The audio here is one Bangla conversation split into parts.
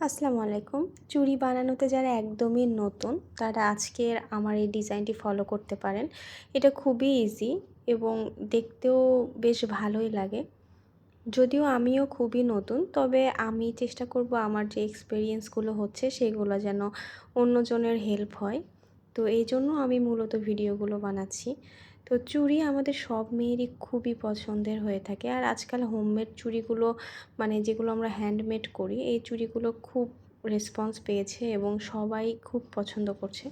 আসসালামু আলাইকুম। চুড়ি বানানোতে যারা একদমই নতুন, তারা আজকের আমার এই ডিজাইনটি ফলো করতে পারেন। এটা খুবই ইজি এবং দেখতেও বেশ ভালোই লাগে। যদিও আমিও খুবই নতুন, তবে আমি চেষ্টা করব আমার যে এক্সপিরিয়েন্সগুলো হচ্ছে সেগুলো যেন অন্যজনের হেল্প হয়। তো এই জন্য আমি মূলত ভিডিওগুলো বানাচ্ছি। তো চুড়ি আমাদের সব মেয়েরই খুবই পছন্দের হয়ে থাকে। আর আজকাল হোমমেড চুড়িগুলো মানে যেগুলো আমরা হ্যান্ডমেড করি, এই চুড়িগুলো খুব রেসপন্স পেয়েছে এবং সবাই খুব পছন্দ করছে।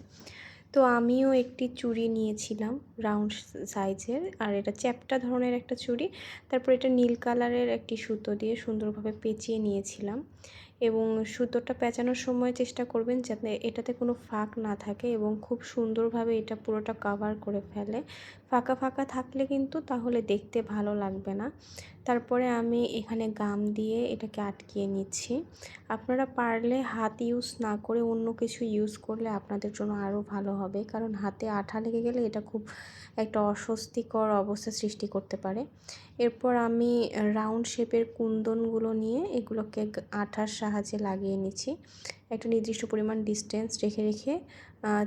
তো আমিও একটি চুড়ি নিয়েছিলাম রাউন্ড সাইজের আর এটা চ্যাপটা ধরনের একটা চুড়ি। তারপর এটা নীল কালারের একটি সুতো দিয়ে সুন্দরভাবে পেঁচিয়ে নিয়েছিলাম। এবং সুতোটা পেঁচানোর সময় চেষ্টা করবেন যাতে এটাতে কোনো ফাঁক না থাকে এবং খুব সুন্দরভাবে এটা পুরোটা কাভার করে ফেলে। ফাঁকা ফাঁকা থাকলে কিন্তু তাহলে দেখতে ভালো লাগবে না। তারপরে আমি এখানে গাম দিয়ে এটাকে আটকিয়ে নিচ্ছি। আপনারা পারলে হাত ইউজ না করে অন্য কিছু ইউজ করলে আপনাদের জন্য আরও ভালো হবে। কারণ হাতে আঠা লেগে গেলে এটা খুব একটা অস্বস্তিকর অবস্থা সৃষ্টি করতে পারে। এরপর আমি রাউন্ড শেপের কুন্দনগুলো নিয়ে এগুলোকে আঠার সাহায্যে লাগিয়ে নিচ্ছি। একটা নির্দিষ্ট পরিমাণ ডিস্টেন্স রেখে রেখে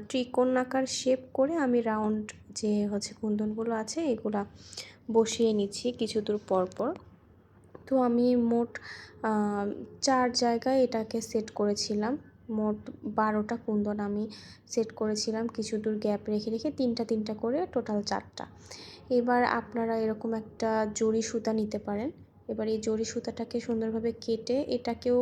ত্রিকোণাকার শেপ করে আমি রাউন্ড যে হচ্ছে কুন্দনগুলো আছে এগুলা বসিয়ে নিচ্ছি কিছু দূর পর পর। তো আমি মোট চার জায়গায় এটাকে সেট করেছিলাম। মোট বারোটা কুন্দন আমি সেট করেছিলাম। কিছু দূর গ্যাপ রেখে রেখে তিনটা তিনটা করে টোটাল চারটা। এবার আপনারা এরকম একটা জড়ি সুতা নিতে পারেন। এবার এই জড়ি সুতাটাকে সুন্দরভাবে কেটে এটাকেও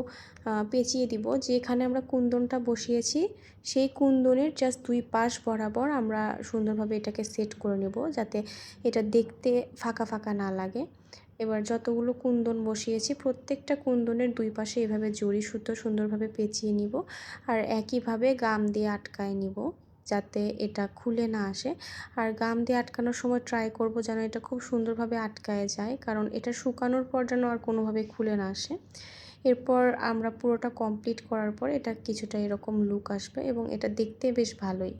পেঁচিয়ে দিব। যেখানে আমরা কুন্দনটা বসিয়েছি, সেই কুন্দনের জাস্ট দুই পাশ বরাবর আমরা সুন্দরভাবে এটাকে সেট করে নেব যাতে এটা দেখতে ফাঁকা ফাঁকা না লাগে। এবার যতগুলো কুন্দন বসিয়েছি, প্রত্যেকটা কুন্দনের দুই পাশে এভাবে জড়ি সুতো সুন্দরভাবে পেঁচিয়ে নিব আর একইভাবে গাম দিয়ে আটকায় নিব। যাতে এটা খুলে না আসে। আর গাম দিয়ে আটকানোর সময় ট্রাই করব যেন এটা খুব সুন্দরভাবে আটকায় যায়, কারণ এটা শুকানোর পর যেন আর কোনোভাবে খুলে না আসে। এরপর আমরা পুরোটা কমপ্লিট করার পর এটা কিছুটা এরকম লুক আসবে এবং এটা দেখতে বেশ ভালোই।